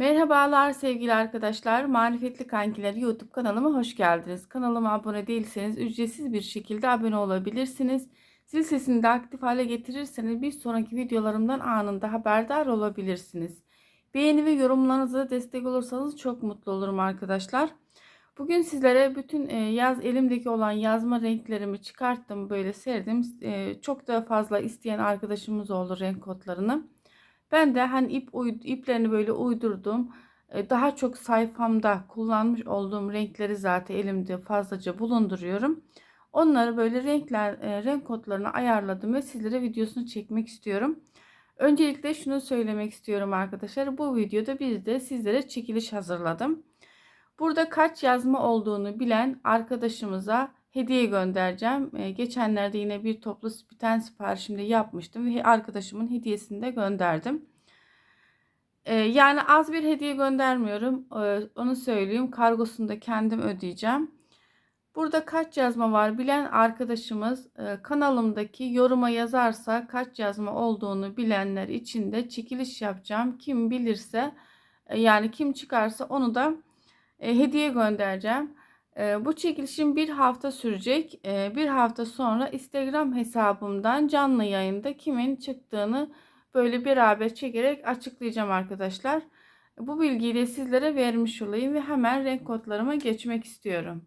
Merhabalar sevgili arkadaşlar. Marifetli Kankiler YouTube kanalıma hoş geldiniz. Kanalıma abone değilseniz ücretsiz bir şekilde abone olabilirsiniz. Zil sesini de aktif hale getirirseniz bir sonraki videolarımdan anında haberdar olabilirsiniz. Beğeni ve yorumlarınıza destek olursanız çok mutlu olurum arkadaşlar. Bugün sizlere bütün e, yaz elimdeki olan yazma renklerimi çıkarttım böyle serdim. E, çok da fazla isteyen arkadaşımız oldu renk kodlarını. Ben de hani ip iplerini böyle uydurdum. E, daha çok sayfamda kullanmış olduğum renkleri zaten elimde fazlaca bulunduruyorum. Onları böyle renkler e, renk kodlarını ayarladım ve sizlere videosunu çekmek istiyorum. Öncelikle şunu söylemek istiyorum arkadaşlar. Bu videoda bir de sizlere çekiliş hazırladım. Burada kaç yazma olduğunu bilen arkadaşımıza hediye göndereceğim. Ee, geçenlerde yine bir toplu biten siparişimde yapmıştım ve arkadaşımın hediyesini de gönderdim. Ee, yani az bir hediye göndermiyorum. Ee, onu söyleyeyim. Kargosunu da kendim ödeyeceğim. Burada kaç yazma var bilen arkadaşımız e, kanalımdaki yoruma yazarsa kaç yazma olduğunu bilenler için de çekiliş yapacağım. Kim bilirse e, yani kim çıkarsa onu da e, hediye göndereceğim. E, bu çekilişim bir hafta sürecek. E, bir hafta sonra Instagram hesabımdan canlı yayında kimin çıktığını böyle beraber çekerek açıklayacağım arkadaşlar. Bu bilgiyi de sizlere vermiş olayım ve hemen renk kodlarıma geçmek istiyorum.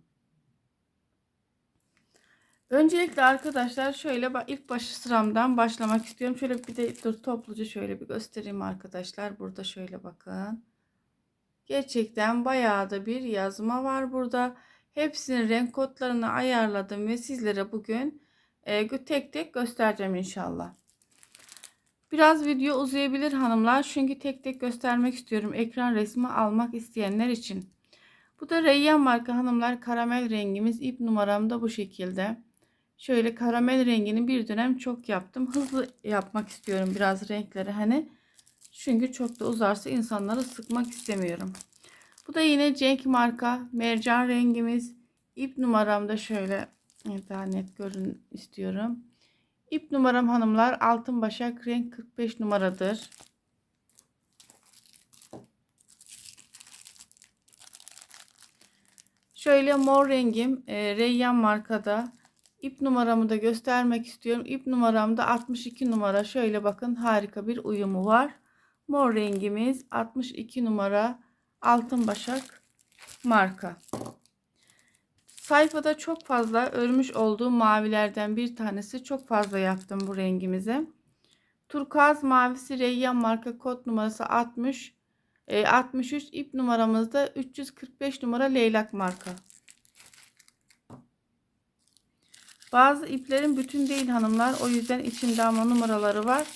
Öncelikle arkadaşlar şöyle ilk başı sıramdan başlamak istiyorum. Şöyle bir de dur topluca şöyle bir göstereyim arkadaşlar. Burada şöyle bakın. Gerçekten bayağı da bir yazma var burada. Hepsinin renk kodlarını ayarladım ve sizlere bugün e, tek tek göstereceğim inşallah. Biraz video uzayabilir hanımlar çünkü tek tek göstermek istiyorum ekran resmi almak isteyenler için. Bu da Reyyan marka hanımlar karamel rengimiz ip numaram da bu şekilde. Şöyle karamel rengini bir dönem çok yaptım. Hızlı yapmak istiyorum biraz renkleri hani. Çünkü çok da uzarsa insanları sıkmak istemiyorum. Bu da yine Cenk marka mercan rengimiz. İp numaramda şöyle daha net görün istiyorum. İp numaram hanımlar altın başak renk 45 numaradır. Şöyle mor rengim e, Reyyan markada. İp numaramı da göstermek istiyorum. İp numaramda 62 numara. Şöyle bakın harika bir uyumu var. Mor rengimiz 62 numara Altın Başak marka. Sayfada çok fazla örmüş olduğum mavilerden bir tanesi. Çok fazla yaptım bu rengimize. Turkuaz mavisi Reyyan marka kod numarası 60. E, 63 ip numaramızda 345 numara leylak marka. Bazı iplerin bütün değil hanımlar. O yüzden içinde ama numaraları var.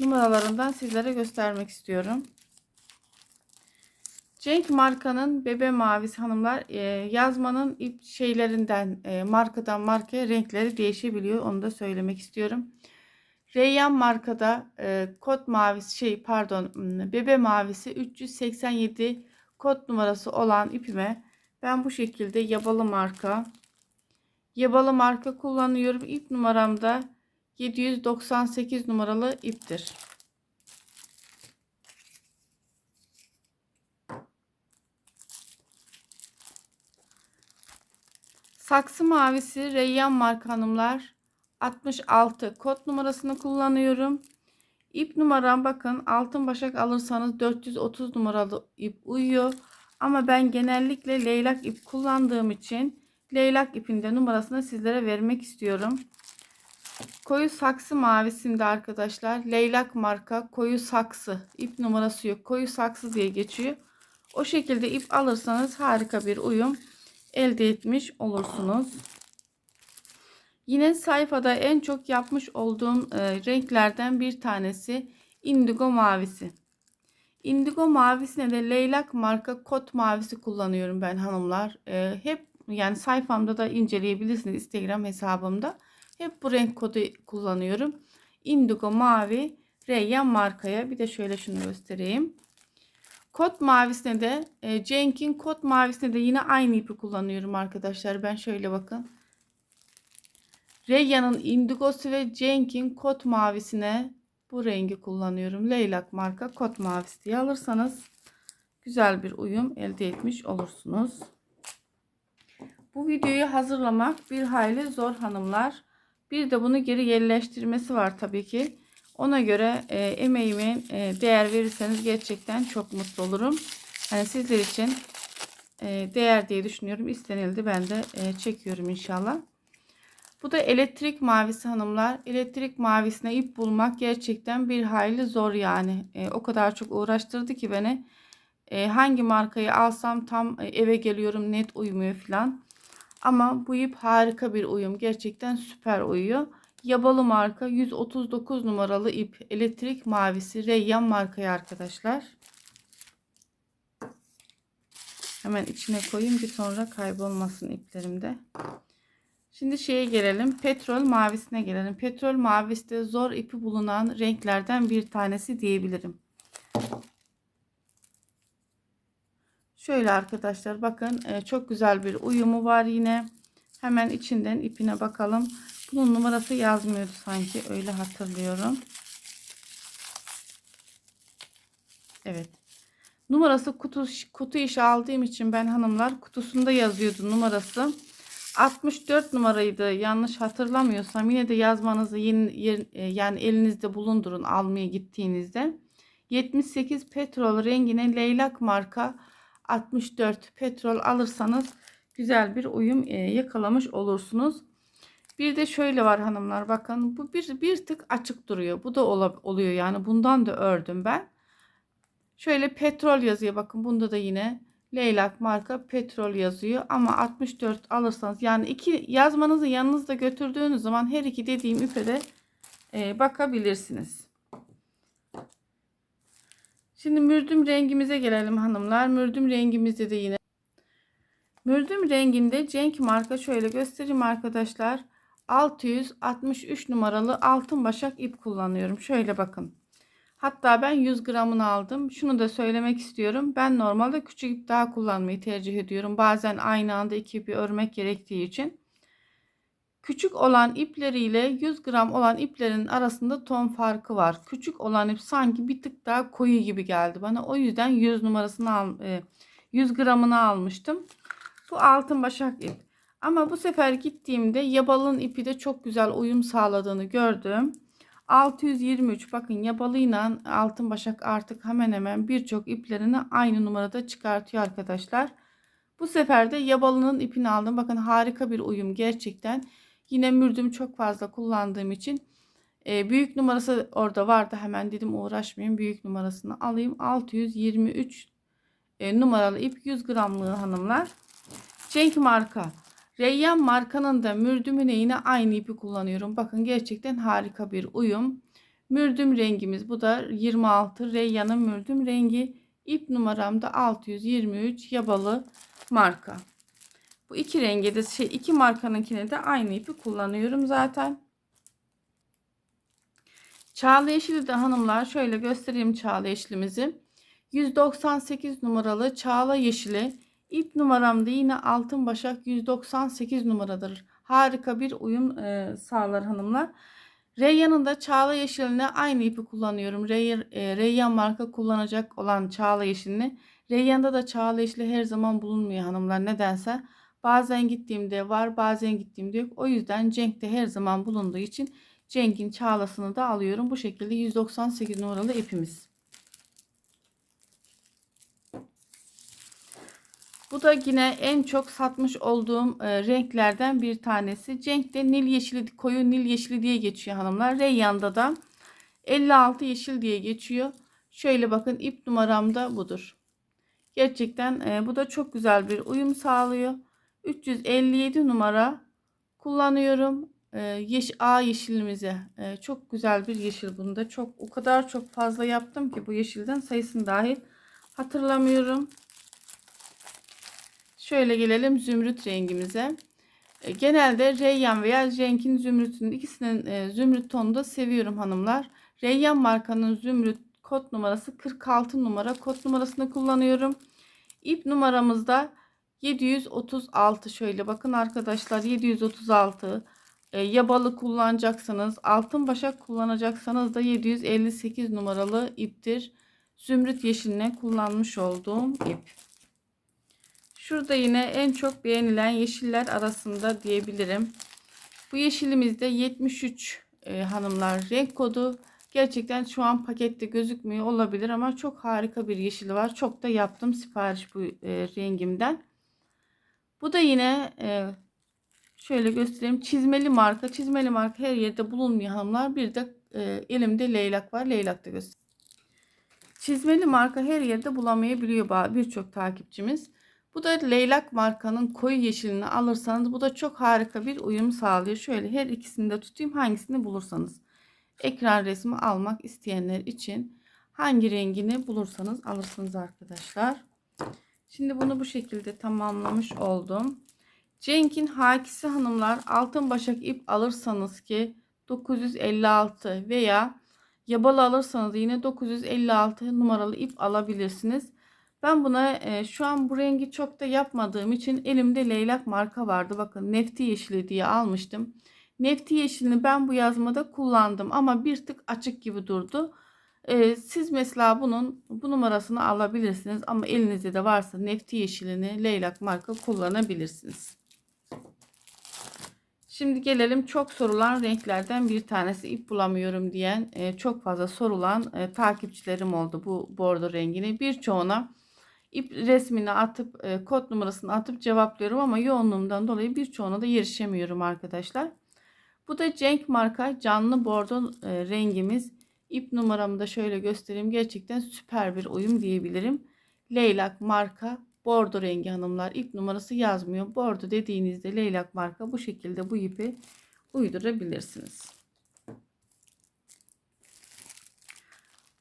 Numaralarından sizlere göstermek istiyorum. Cenk markanın bebe mavisi hanımlar e, yazmanın ip şeylerinden e, markadan markaya renkleri değişebiliyor. Onu da söylemek istiyorum. Reyyan markada e, kod mavisi şey pardon bebe mavisi 387 kod numarası olan ipime ben bu şekilde yabalı marka yabalı marka kullanıyorum. İp numaramda 798 numaralı iptir. Saksı mavisi Reyyan marka hanımlar. 66 kod numarasını kullanıyorum. İp numaram bakın altın başak alırsanız 430 numaralı ip uyuyor. Ama ben genellikle leylak ip kullandığım için leylak ipinde numarasını sizlere vermek istiyorum. Koyu saksı mavisinde arkadaşlar leylak marka koyu saksı ip numarası yok. Koyu saksı diye geçiyor. O şekilde ip alırsanız harika bir uyum elde etmiş olursunuz. Yine sayfada en çok yapmış olduğum e, renklerden bir tanesi indigo mavisi. Indigo mavisine de leylak marka kot mavisi kullanıyorum ben hanımlar. E, hep yani sayfamda da inceleyebilirsiniz Instagram hesabımda. Hep bu renk kodu kullanıyorum. Indigo mavi Reyyan markaya. Bir de şöyle şunu göstereyim. Kot mavisine de e, Cenk'in kot mavisine de yine aynı ipi kullanıyorum arkadaşlar. Ben şöyle bakın. Reyyan'ın indigosu ve Cenk'in kot mavisine bu rengi kullanıyorum. Leylak marka kot mavisi diye alırsanız güzel bir uyum elde etmiş olursunuz. Bu videoyu hazırlamak bir hayli zor hanımlar. Bir de bunu geri yerleştirmesi var tabii ki. Ona göre e, emeğime e, değer verirseniz gerçekten çok mutlu olurum. Hani sizler için e, değer diye düşünüyorum. İstenildi ben de e, çekiyorum inşallah. Bu da elektrik mavisi hanımlar. Elektrik mavisine ip bulmak gerçekten bir hayli zor yani. E, o kadar çok uğraştırdı ki beni. E, hangi markayı alsam tam e, eve geliyorum net uyumuyor falan. Ama bu ip harika bir uyum. Gerçekten süper uyuyor. Yabalı marka 139 numaralı ip. Elektrik mavisi Reyyan markayı arkadaşlar. Hemen içine koyayım ki sonra kaybolmasın iplerimde. Şimdi şeye gelelim. Petrol mavisine gelelim. Petrol mavisi zor ipi bulunan renklerden bir tanesi diyebilirim. Şöyle arkadaşlar bakın e, çok güzel bir uyumu var yine. Hemen içinden ipine bakalım. Bunun numarası yazmıyordu sanki öyle hatırlıyorum. Evet. Numarası kutu, kutu işi aldığım için ben hanımlar kutusunda yazıyordu numarası. 64 numaraydı yanlış hatırlamıyorsam yine de yazmanızı yeni, e, yani elinizde bulundurun almaya gittiğinizde. 78 petrol rengine leylak marka 64 petrol alırsanız güzel bir uyum e, yakalamış olursunuz. Bir de şöyle var hanımlar bakın bu bir, bir tık açık duruyor. Bu da oluyor yani bundan da ördüm ben. Şöyle petrol yazıyor bakın bunda da yine leylak marka petrol yazıyor ama 64 alırsanız yani iki yazmanızı yanınızda götürdüğünüz zaman her iki dediğim ipe de e, bakabilirsiniz. Şimdi mürdüm rengimize gelelim hanımlar. Mürdüm rengimizde de yine mürdüm renginde Cenk marka şöyle göstereyim arkadaşlar. 663 numaralı altın başak ip kullanıyorum. Şöyle bakın. Hatta ben 100 gramını aldım. Şunu da söylemek istiyorum. Ben normalde küçük ip daha kullanmayı tercih ediyorum. Bazen aynı anda iki ipi örmek gerektiği için. Küçük olan ipleriyle 100 gram olan iplerin arasında ton farkı var. Küçük olan ip sanki bir tık daha koyu gibi geldi bana. O yüzden 100 numarasını al, 100 e, gramını almıştım. Bu altın başak ip. Ama bu sefer gittiğimde yabalın ipi de çok güzel uyum sağladığını gördüm. 623 bakın yabalıyla altın başak artık hemen hemen birçok iplerini aynı numarada çıkartıyor arkadaşlar. Bu sefer de yabalının ipini aldım. Bakın harika bir uyum gerçekten. Yine mürdüm çok fazla kullandığım için e, büyük numarası orada vardı. Hemen dedim uğraşmayayım. Büyük numarasını alayım. 623 e, numaralı ip 100 gramlığı hanımlar. Cenk marka. Reyyan markanın da mürdümüne yine aynı ipi kullanıyorum. Bakın gerçekten harika bir uyum. Mürdüm rengimiz bu da 26 Reyyan'ın mürdüm rengi. İp numaram da 623 yabalı marka. Bu iki rengi de şey iki markanınkine de aynı ipi kullanıyorum zaten. Çağla yeşili de hanımlar şöyle göstereyim çağla yeşilimizi. 198 numaralı çağla yeşili İp numaram da yine altın başak 198 numaradır. Harika bir uyum e, sağlar hanımlar. Reyyan'ın da Çağla Yeşil'ine aynı ipi kullanıyorum. Rey, e, Reyyan marka kullanacak olan Çağla Yeşil'ini. Reyyan'da da Çağla Yeşil'i her zaman bulunmuyor hanımlar nedense. Bazen gittiğimde var bazen gittiğimde yok. O yüzden Cenk'te her zaman bulunduğu için Cenk'in Çağla'sını da alıyorum. Bu şekilde 198 numaralı ipimiz. Bu da yine en çok satmış olduğum e, renklerden bir tanesi. Cenk'te nil yeşili, koyu nil yeşili diye geçiyor hanımlar. Reyyan'da da 56 yeşil diye geçiyor. Şöyle bakın ip numaram da budur. Gerçekten e, bu da çok güzel bir uyum sağlıyor. 357 numara kullanıyorum. E, yeş A yeşilimize. E, çok güzel bir yeşil bunda. Çok o kadar çok fazla yaptım ki bu yeşilden sayısını dahi hatırlamıyorum. Şöyle gelelim zümrüt rengimize. E, genelde Reyyan veya Cenk'in zümrütünün ikisinin e, zümrüt tonunu da seviyorum hanımlar. Reyyan markanın zümrüt kod numarası 46 numara. Kod numarasını kullanıyorum. İp numaramızda 736 şöyle bakın arkadaşlar 736 e, yabalı kullanacaksınız altın başak kullanacaksanız da 758 numaralı iptir zümrüt yeşiline kullanmış olduğum ip. Şurada yine en çok beğenilen yeşiller arasında diyebilirim. Bu yeşilimizde 73 e, hanımlar renk kodu. Gerçekten şu an pakette gözükmüyor olabilir ama çok harika bir yeşili var. Çok da yaptım sipariş bu e, rengimden. Bu da yine e, şöyle göstereyim. Çizmeli marka. Çizmeli marka her yerde bulunmuyor hanımlar. Bir de e, elimde leylak var. Leylak da göstereyim. Çizmeli marka her yerde bulamayabiliyor birçok takipçimiz. Bu da leylak markanın koyu yeşilini alırsanız bu da çok harika bir uyum sağlıyor. Şöyle her ikisini de tutayım hangisini bulursanız. Ekran resmi almak isteyenler için hangi rengini bulursanız alırsınız arkadaşlar. Şimdi bunu bu şekilde tamamlamış oldum. Cenk'in hakisi hanımlar altın başak ip alırsanız ki 956 veya yabalı alırsanız yine 956 numaralı ip alabilirsiniz. Ben buna e, şu an bu rengi çok da yapmadığım için elimde leylak marka vardı. Bakın nefti yeşili diye almıştım. Nefti yeşilini ben bu yazmada kullandım ama bir tık açık gibi durdu. E, siz mesela bunun bu numarasını alabilirsiniz ama elinizde de varsa nefti yeşilini leylak marka kullanabilirsiniz. Şimdi gelelim çok sorulan renklerden bir tanesi ip bulamıyorum diyen e, çok fazla sorulan e, takipçilerim oldu bu bordo rengini. Birçoğuna ip resmini atıp e, kod numarasını atıp cevaplıyorum ama yoğunluğumdan dolayı birçoğuna da erişemiyorum arkadaşlar. Bu da Cenk marka canlı bordo e, rengimiz. İp numaramı da şöyle göstereyim. Gerçekten süper bir uyum diyebilirim. Leylak marka bordo rengi hanımlar. İp numarası yazmıyor. Bordo dediğinizde leylak marka bu şekilde bu ipi uydurabilirsiniz.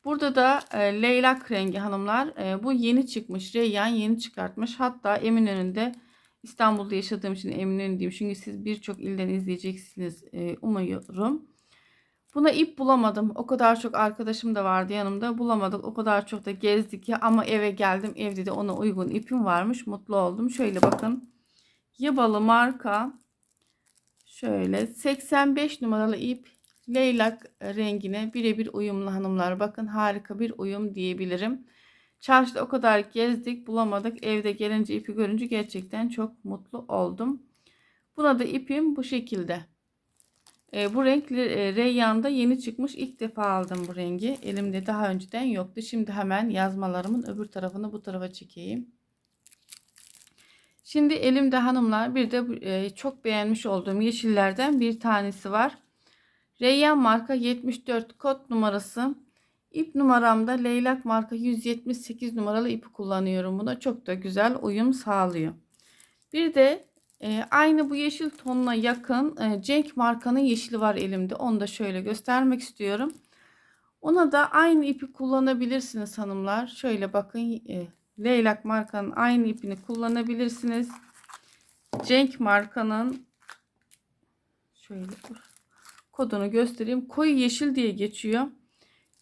Burada da e, leylak rengi hanımlar. E, bu yeni çıkmış. Reyyan yeni çıkartmış. Hatta Eminönü'nde İstanbul'da yaşadığım için Eminönü diyeyim. Çünkü siz birçok ilden izleyeceksiniz e, umuyorum. Buna ip bulamadım. O kadar çok arkadaşım da vardı yanımda. Bulamadık. O kadar çok da gezdik ya. Ama eve geldim. Evde de ona uygun ipim varmış. Mutlu oldum. Şöyle bakın. Yabalı marka. Şöyle 85 numaralı ip leylak rengine birebir uyumlu hanımlar. Bakın harika bir uyum diyebilirim. Çarşıda o kadar gezdik bulamadık. Evde gelince ipi görünce gerçekten çok mutlu oldum. Buna da ipim bu şekilde. E, bu renk e, Reyyan'da yeni çıkmış. İlk defa aldım bu rengi. Elimde daha önceden yoktu. Şimdi hemen yazmalarımın öbür tarafını bu tarafa çekeyim. Şimdi elimde hanımlar bir de e, çok beğenmiş olduğum yeşillerden bir tanesi var. Reyyan marka 74 kod numarası. İp numaramda Leylak marka 178 numaralı ipi kullanıyorum. Buna çok da güzel uyum sağlıyor. Bir de e, aynı bu yeşil tonuna yakın e, Cenk markanın yeşili var elimde. Onu da şöyle göstermek istiyorum. Ona da aynı ipi kullanabilirsiniz hanımlar. Şöyle bakın e, Leylak markanın aynı ipini kullanabilirsiniz. Cenk markanın şöyle kodunu göstereyim. Koyu yeşil diye geçiyor.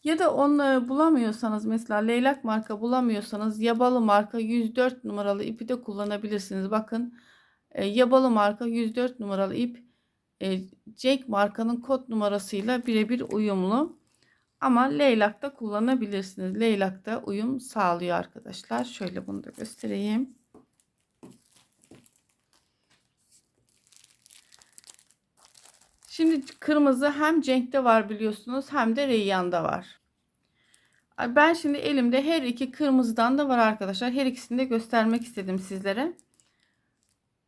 Ya da onu bulamıyorsanız mesela leylak marka bulamıyorsanız yabalı marka 104 numaralı ipi de kullanabilirsiniz. Bakın e, yabalı marka 104 numaralı ip e, Jack markanın kod numarasıyla birebir uyumlu. Ama leylakta kullanabilirsiniz. Leylakta uyum sağlıyor arkadaşlar. Şöyle bunu da göstereyim. Şimdi kırmızı hem Cenk'te var biliyorsunuz hem de Reyyan'da var. Ben şimdi elimde her iki kırmızıdan da var arkadaşlar. Her ikisini de göstermek istedim sizlere.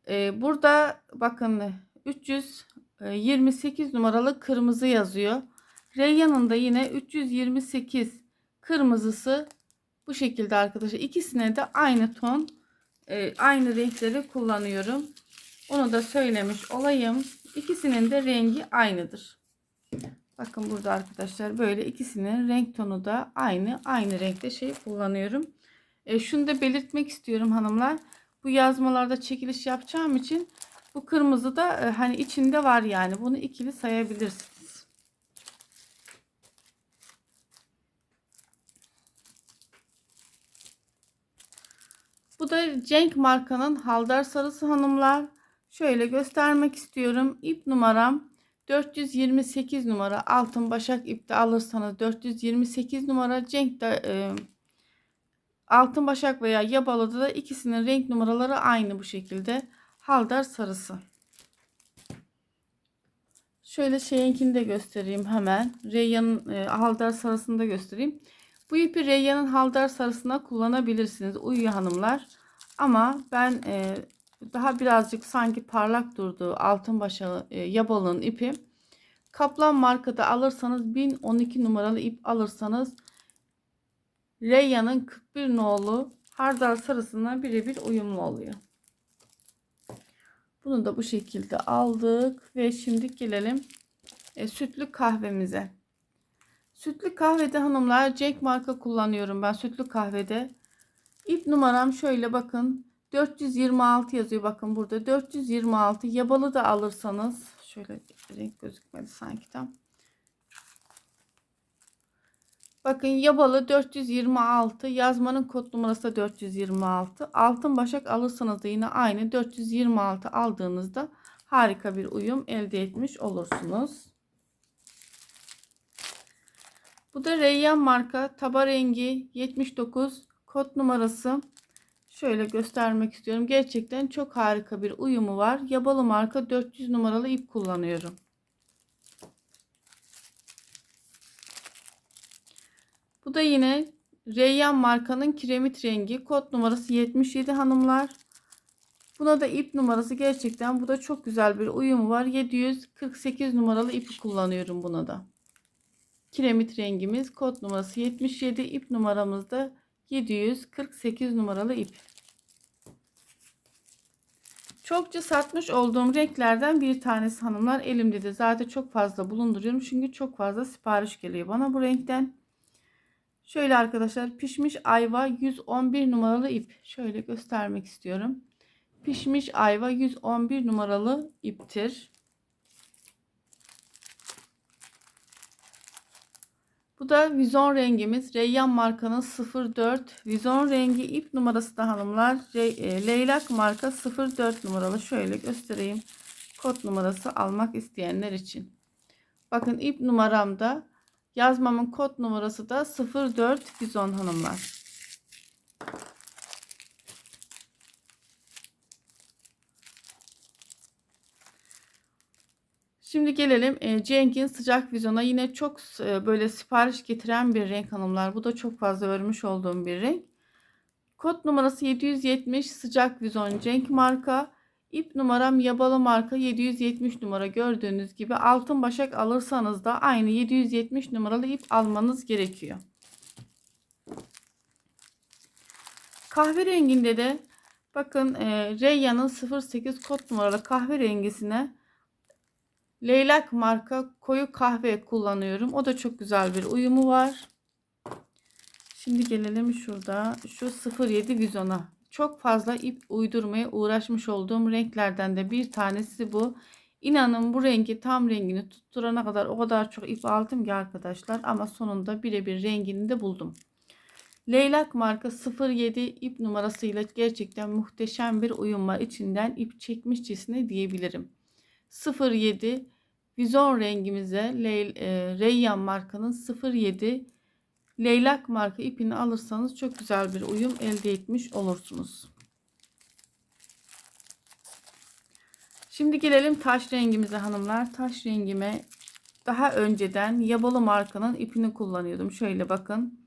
Ee, burada bakın 328 numaralı kırmızı yazıyor. Reyyan'ın da yine 328 kırmızısı bu şekilde arkadaşlar. İkisine de aynı ton e, aynı renkleri kullanıyorum. Onu da söylemiş olayım. İkisinin de rengi aynıdır. Bakın burada arkadaşlar böyle ikisinin renk tonu da aynı. Aynı renkte şey kullanıyorum. E, şunu da belirtmek istiyorum hanımlar. Bu yazmalarda çekiliş yapacağım için bu kırmızı da e, hani içinde var yani. Bunu ikili sayabilirsiniz. Bu da Cenk markanın haldar sarısı hanımlar. Şöyle göstermek istiyorum. İp numaram 428 numara altın başak ipte alırsanız 428 numara Cenk de e, Altın başak veya yabalıda da ikisinin renk numaraları aynı bu şekilde. Haldar sarısı. Şöyle şeyinkini de göstereyim hemen. Reyyan'ın e, haldar sarısını da göstereyim. Bu ipi Reyyan'ın haldar sarısına kullanabilirsiniz. Uyuyor hanımlar. Ama ben e, daha birazcık sanki parlak durduğu altın başağı e, yabalığın ipi Kaplan markada alırsanız 1012 numaralı ip alırsanız Reyyan'ın 41 nolu hardal sarısına birebir uyumlu oluyor. Bunu da bu şekilde aldık ve şimdi gelelim e, sütlü kahvemize. Sütlü kahvede hanımlar Jack marka kullanıyorum ben sütlü kahvede. İp numaram şöyle bakın 426 yazıyor. Bakın burada. 426 yabalı da alırsanız şöyle renk gözükmedi sanki tam. Bakın yabalı 426 yazmanın kod numarası da 426 altın başak alırsanız da yine aynı. 426 aldığınızda harika bir uyum elde etmiş olursunuz. Bu da Reyyan marka. Taba rengi 79 kod numarası şöyle göstermek istiyorum. Gerçekten çok harika bir uyumu var. Yabalı marka 400 numaralı ip kullanıyorum. Bu da yine Reyyan markanın kiremit rengi. Kod numarası 77 hanımlar. Buna da ip numarası gerçekten bu da çok güzel bir uyumu var. 748 numaralı ipi kullanıyorum buna da. Kiremit rengimiz kod numarası 77 ip numaramız da 748 numaralı ip. Çokça satmış olduğum renklerden bir tanesi hanımlar. Elimde de zaten çok fazla bulunduruyorum. Çünkü çok fazla sipariş geliyor bana bu renkten. Şöyle arkadaşlar pişmiş ayva 111 numaralı ip. Şöyle göstermek istiyorum. Pişmiş ayva 111 numaralı iptir. Bu da vizon rengimiz. Reyyan markanın 04 vizon rengi ip numarası da hanımlar. E, Leylak marka 04 numaralı. Şöyle göstereyim. Kod numarası almak isteyenler için. Bakın ip numaramda yazmamın kod numarası da 04 vizon hanımlar. Şimdi gelelim e, Cenk'in sıcak vizyona. Yine çok e, böyle sipariş getiren bir renk hanımlar. Bu da çok fazla örmüş olduğum bir renk. Kod numarası 770 sıcak vizyon Cenk marka. İp numaram yabalı marka 770 numara gördüğünüz gibi altın başak alırsanız da aynı 770 numaralı ip almanız gerekiyor. Kahverenginde de bakın e, Reyyan'ın 08 kod numaralı kahverengisine Leylak marka koyu kahve kullanıyorum. O da çok güzel bir uyumu var. Şimdi gelelim şurada şu 07 vizona. Çok fazla ip uydurmaya uğraşmış olduğum renklerden de bir tanesi bu. İnanın bu rengi tam rengini tutturana kadar o kadar çok ip aldım ki arkadaşlar. Ama sonunda birebir rengini de buldum. Leylak marka 07 ip numarasıyla gerçekten muhteşem bir uyum var. İçinden ip çekmişçesine diyebilirim. 07 vizon rengimize Ley, e, Reyyan markanın 07 leylak marka ipini alırsanız çok güzel bir uyum elde etmiş olursunuz. Şimdi gelelim taş rengimize hanımlar. Taş rengime daha önceden Yabalı markanın ipini kullanıyordum. Şöyle bakın.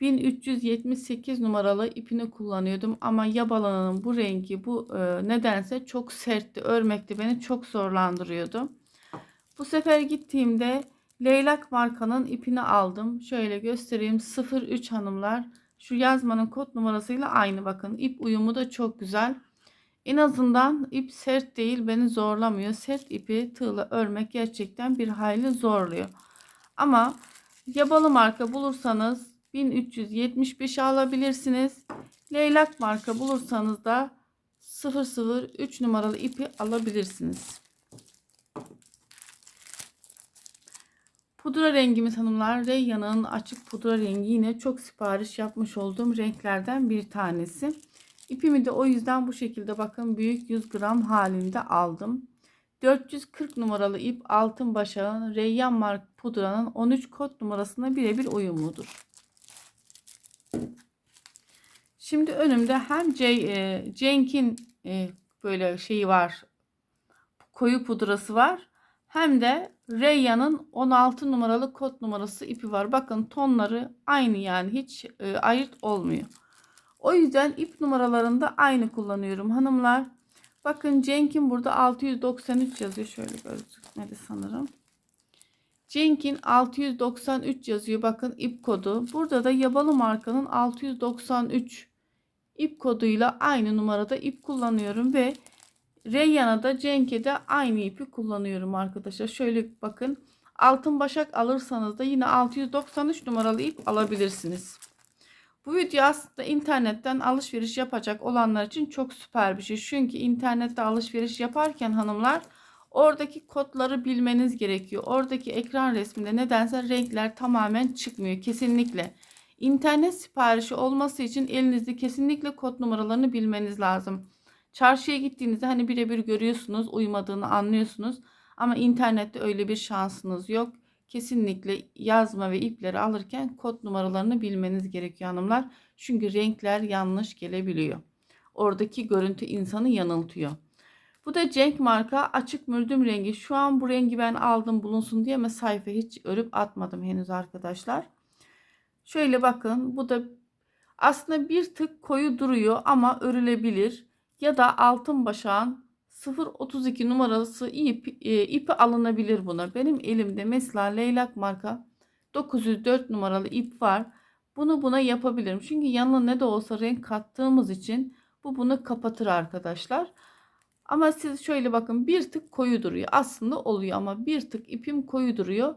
1378 numaralı ipini kullanıyordum ama yabalının bu rengi bu e, nedense çok sertti örmekte beni çok zorlandırıyordu. Bu sefer gittiğimde Leylak markanın ipini aldım. Şöyle göstereyim 03 hanımlar. Şu yazmanın kod numarasıyla aynı bakın. İp uyumu da çok güzel. En azından ip sert değil beni zorlamıyor. Sert ipi tığla örmek gerçekten bir hayli zorluyor. Ama yabalı marka bulursanız 1375 alabilirsiniz. Leylak marka bulursanız da 003 numaralı ipi alabilirsiniz. Pudra rengimiz hanımlar Reyyan'ın açık pudra rengi yine çok sipariş yapmış olduğum renklerden bir tanesi. İpimi de o yüzden bu şekilde bakın büyük 100 gram halinde aldım. 440 numaralı ip altın başağın Reyyan mark pudranın 13 kod numarasına birebir uyumludur. Şimdi önümde hem C, e, Cenk'in e, böyle şeyi var. Koyu pudrası var. Hem de Reyyan'ın 16 numaralı kod numarası ipi var. Bakın tonları aynı yani hiç e, ayırt olmuyor. O yüzden ip numaralarında aynı kullanıyorum hanımlar. Bakın Cenk'in burada 693 yazıyor. Şöyle gözükmedi sanırım. Cenk'in 693 yazıyor. Bakın ip kodu. Burada da Yabalı markanın 693 ip koduyla aynı numarada ip kullanıyorum ve Reyyan'a da Cenk'e de aynı ipi kullanıyorum arkadaşlar. Şöyle bakın. Altın başak alırsanız da yine 693 numaralı ip alabilirsiniz. Bu video aslında internetten alışveriş yapacak olanlar için çok süper bir şey. Çünkü internette alışveriş yaparken hanımlar oradaki kodları bilmeniz gerekiyor. Oradaki ekran resminde nedense renkler tamamen çıkmıyor. Kesinlikle. İnternet siparişi olması için elinizde kesinlikle kod numaralarını bilmeniz lazım. Çarşıya gittiğinizde hani birebir görüyorsunuz, uymadığını anlıyorsunuz. Ama internette öyle bir şansınız yok. Kesinlikle yazma ve ipleri alırken kod numaralarını bilmeniz gerekiyor hanımlar. Çünkü renkler yanlış gelebiliyor. Oradaki görüntü insanı yanıltıyor. Bu da Cenk marka açık mürdüm rengi. Şu an bu rengi ben aldım bulunsun diye ama sayfa hiç örüp atmadım henüz arkadaşlar. Şöyle bakın bu da aslında bir tık koyu duruyor ama örülebilir. Ya da altın başağın 032 numaralısı ip, e, ipi alınabilir buna. Benim elimde mesela leylak marka 904 numaralı ip var. Bunu buna yapabilirim. Çünkü yanına ne de olsa renk kattığımız için bu bunu kapatır arkadaşlar. Ama siz şöyle bakın bir tık koyu duruyor. Aslında oluyor ama bir tık ipim koyu duruyor.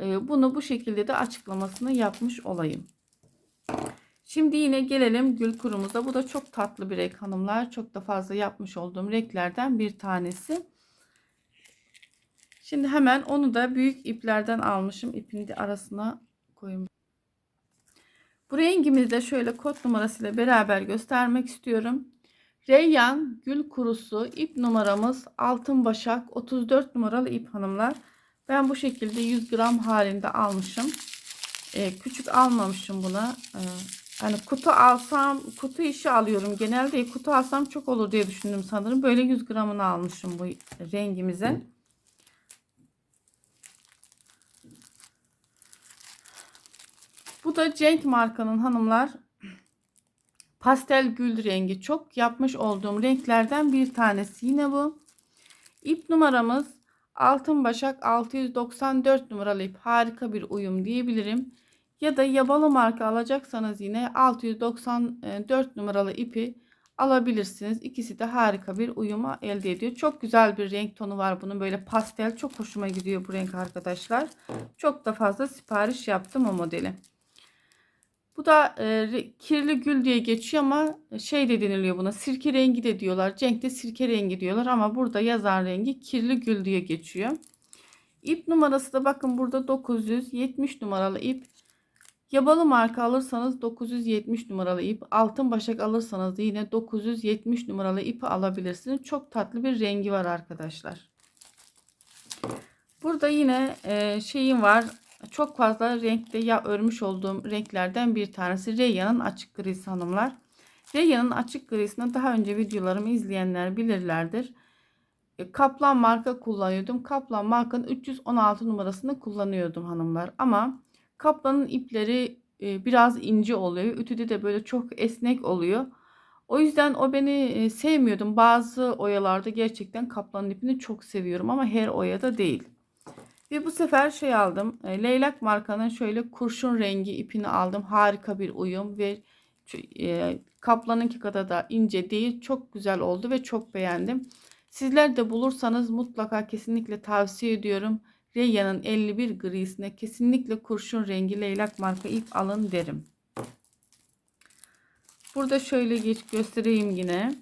E, bunu bu şekilde de açıklamasını yapmış olayım. Şimdi yine gelelim gül kurumuza. Bu da çok tatlı bir renk hanımlar. Çok da fazla yapmış olduğum renklerden bir tanesi. Şimdi hemen onu da büyük iplerden almışım. İpini de arasına koyayım. Bu rengimizi de şöyle kod numarasıyla beraber göstermek istiyorum. Reyyan gül kurusu ip numaramız altın başak 34 numaralı ip hanımlar. Ben bu şekilde 100 gram halinde almışım. Ee, küçük almamışım buna. Ee, Hani kutu alsam, kutu işi alıyorum. Genelde kutu alsam çok olur diye düşündüm sanırım. Böyle 100 gramını almışım bu rengimize. Bu da Cenk markanın hanımlar pastel gül rengi. Çok yapmış olduğum renklerden bir tanesi. Yine bu. İp numaramız Altın Başak 694 numaralı ip. Harika bir uyum diyebilirim. Ya da yabalı marka alacaksanız yine 694 numaralı ipi alabilirsiniz. İkisi de harika bir uyuma elde ediyor. Çok güzel bir renk tonu var bunun. Böyle pastel çok hoşuma gidiyor bu renk arkadaşlar. Çok da fazla sipariş yaptım o modeli. Bu da e, kirli gül diye geçiyor ama şey de deniliyor buna. Sirke rengi de diyorlar. Cenk de sirke rengi diyorlar ama burada yazan rengi kirli gül diye geçiyor. İp numarası da bakın burada 970 numaralı ip. Yabalı marka alırsanız 970 numaralı ip, altın başak alırsanız da yine 970 numaralı ipi alabilirsiniz. Çok tatlı bir rengi var arkadaşlar. Burada yine e, şeyim var. Çok fazla renkte ya örmüş olduğum renklerden bir tanesi Reyyan'ın açık grisi hanımlar. Reyyan'ın açık grisini daha önce videolarımı izleyenler bilirlerdir. E, Kaplan marka kullanıyordum. Kaplan markanın 316 numarasını kullanıyordum hanımlar. Ama Kaplanın ipleri e, biraz ince oluyor. Ütüde de böyle çok esnek oluyor. O yüzden o beni e, sevmiyordum. Bazı oyalarda gerçekten kaplanın ipini çok seviyorum ama her oyada değil. Ve bu sefer şey aldım. E, Leylak markanın şöyle kurşun rengi ipini aldım. Harika bir uyum ve kaplanınki kadar da ince değil. Çok güzel oldu ve çok beğendim. Sizler de bulursanız mutlaka kesinlikle tavsiye ediyorum. Reyyan'ın 51 grisine kesinlikle kurşun rengi leylak marka ip alın derim. Burada şöyle geç göstereyim yine.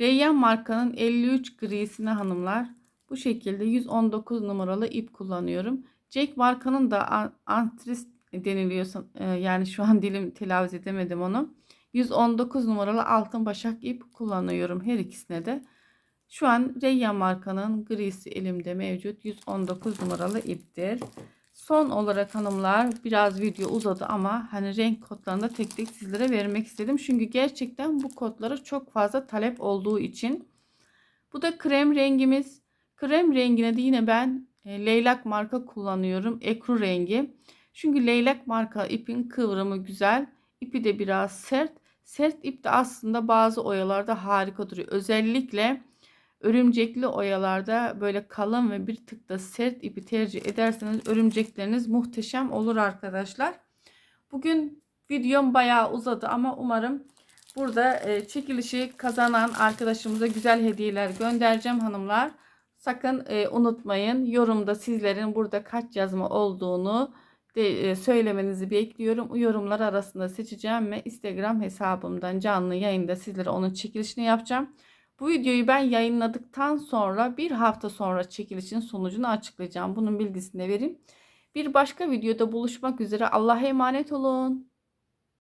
Reyyan markanın 53 grisine hanımlar bu şekilde 119 numaralı ip kullanıyorum. Jack markanın da antris deniliyor e, yani şu an dilim telaffuz edemedim onu. 119 numaralı altın başak ip kullanıyorum her ikisine de. Şu an Reyya markanın grisi elimde mevcut. 119 numaralı iptir. Son olarak hanımlar biraz video uzadı ama hani renk kodlarını da tek tek sizlere vermek istedim. Çünkü gerçekten bu kodlara çok fazla talep olduğu için. Bu da krem rengimiz. Krem rengine de yine ben e, leylak marka kullanıyorum. Ekru rengi. Çünkü leylak marka ipin kıvrımı güzel. İpi de biraz sert. Sert ip de aslında bazı oyalarda harika duruyor. Özellikle örümcekli oyalarda böyle kalın ve bir tık da sert ipi tercih ederseniz örümcekleriniz muhteşem olur arkadaşlar. Bugün videom bayağı uzadı ama umarım burada e, çekilişi kazanan arkadaşımıza güzel hediyeler göndereceğim hanımlar. Sakın e, unutmayın yorumda sizlerin burada kaç yazma olduğunu de, e, söylemenizi bekliyorum. Yorumlar arasında seçeceğim ve Instagram hesabımdan canlı yayında sizlere onun çekilişini yapacağım. Bu videoyu ben yayınladıktan sonra bir hafta sonra çekilişin sonucunu açıklayacağım. Bunun bilgisini de vereyim. Bir başka videoda buluşmak üzere. Allah'a emanet olun.